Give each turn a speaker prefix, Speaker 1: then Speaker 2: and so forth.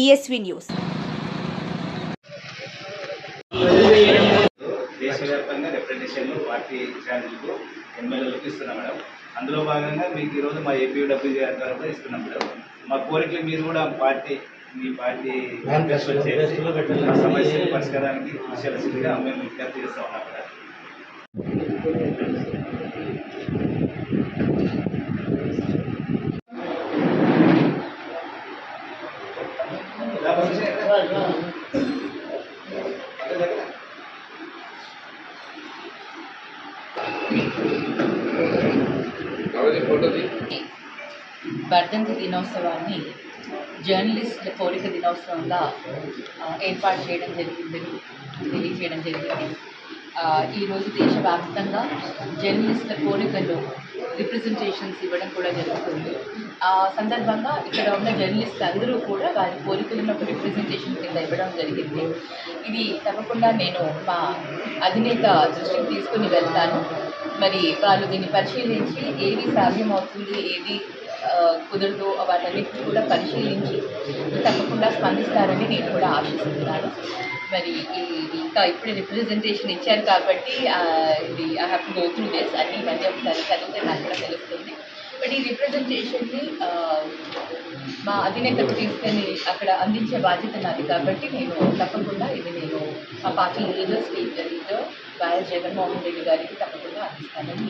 Speaker 1: ESV news
Speaker 2: దేశవ్యాప్తంగా representation party ఛానల్కు ఎమ్మెల్యేలకు ఇస్తున్నాం మేడం. అందులో భాగంగా మీకు ఈరోజు మా ఏపీడబ్ల్యూ గారి ద్వారా కూడా ఇస్తున్నాం మేడం. మా కోరికలు మీరు కూడా పార్టీ మీ పార్టీ. మా సమస్యల పరిష్కారానికి కృషి మేము విజ్ఞప్తి చేస్తా ఉన్నాం మేడం.
Speaker 3: వర్ధంతి దినోత్సవాన్ని జర్నలిస్టుల కోరిక దినోత్సవంగా ఏర్పాటు చేయడం జరిగిందని తెలియజేయడం జరిగింది. ఈరోజు దేశవ్యాప్తంగా జర్నలిస్టుల కోరికలు రిప్రజెంటేషన్స్ ఇవ్వడం కూడా జరుగుతుంది. ఆ సందర్భంగా ఇక్కడ ఉన్న జర్నలిస్ట్ అందరూ కూడా వారి కోరికలను ఒక రిప్రజెంటేషన్ కింద ఇవ్వడం జరిగింది. ఇది తప్పకుండా నేను మా అధినేత దృష్టికి తీసుకుని వెళ్తాను. మరి వాళ్ళు దీన్ని పరిశీలించి ఏది సాధ్యమవుతుంది ఏది కుదరదు వాటన్నిటిని కూడా పరిశీలించి తప్పకుండా స్పందిస్తారని నేను కూడా ఆశిస్తున్నాను. మరి ఈ ఇంకా ఇప్పుడే రిప్రజెంటేషన్ ఇచ్చారు కాబట్టి ఇది I have to go through this అన్ని మళ్ళీ ఒకసారి చదివితే నాకు కూడా తెలుస్తుంది. బట్ ఈ రిప్రజెంటేషన్ని మా అధినేతకు తీసుకొని అక్కడ అందించే బాధ్యత నాది కాబట్టి నేను తప్పకుండా ఇది నేను మా party leader state leader YS Jaganmohan Reddy గారికి తప్పకుండా అందిస్తానని